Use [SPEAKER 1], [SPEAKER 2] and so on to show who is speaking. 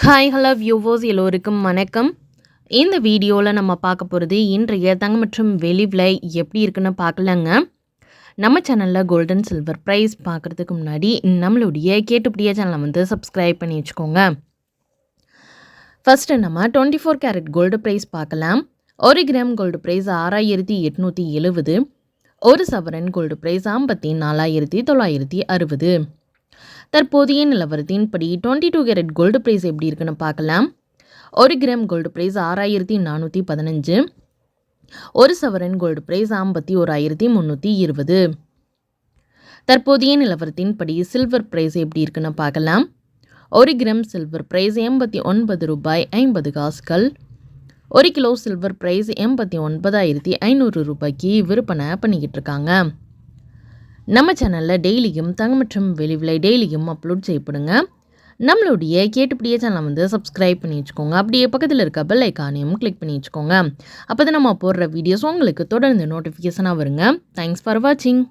[SPEAKER 1] Hi hello வியூவோஸ் எல்லோருக்கும் வணக்கம். இந்த வீடியோவில் நம்ம பார்க்க போகிறது இன்றைய தங்க மற்றும் வெளி விலை எப்படி இருக்குன்னு பார்க்கலாங்க. நம்ம சேனலில் கோல்டன் சில்வர் ப்ரைஸ் பார்க்குறதுக்கு முன்னாடி நம்மளுடைய கேட்டுப்படியா சேனலை வந்து சப்ஸ்கிரைப் பண்ணி வச்சுக்கோங்க. ஃபஸ்ட்டு நம்ம twenty four carat gold price பார்க்கலாம். ஒரு கிராம் கோல்டு ப்ரைஸ் ஆறாயிரத்தி எட்நூற்றி எழுபது ஒரு சவரன் கோல்டு ப்ரைஸ் ஐம்பத்தி நாலாயிரத்தி தொள்ளாயிரத்தி அறுபது. தற்போதைய நிலவரத்தின்படி twenty two carat gold price எப்படி இருக்குன்னு பார்க்கலாம். ஒரு கிராம் கோல்டு ப்ரைஸ் ஆறாயிரத்தி நானூற்றி பதினஞ்சு. ஒரு சவரன் கோல்டு ப்ரைஸ் ஐம்பத்தி ஓராயிரத்தி முந்நூற்றி இருபது. தற்போதைய நிலவரத்தின்படி சில்வர் ப்ரைஸ் எப்படி இருக்குன்னு பார்க்கலாம். ஒரு கிராம் சில்வர் ப்ரைஸ் எண்பத்தி ஒன்பது ரூபாய் ஐம்பது காசுகள். ஒரு கிலோ சில்வர் ப்ரைஸ் எண்பத்தி ஒன்பதாயிரத்தி ஐநூறு ரூபாய்க்கு விற்பனை பண்ணிக்கிட்டு இருக்காங்க. நம்ம சேனலில் டெய்லியும் தங்க மற்றும் வெளி விலை டெய்லியும் அப்லோட் செய்யப்படுங்க. நம்மளுடைய கேட்டுப்படியே சேனலை வந்து சப்ஸ்கிரைப் பண்ணி வச்சுக்கோங்க. அப்படியே பக்கத்தில் இருக்க பெல் ஐக்கானையும் கிளிக் பண்ணி வச்சுக்கோங்க. அப்போ தான் நம்ம போடுற வீடியோஸ் உங்களுக்கு தொடர்ந்து நோட்டிஃபிகேஷனாக வருங்க. தேங்க்ஸ் ஃபார் வாட்சிங்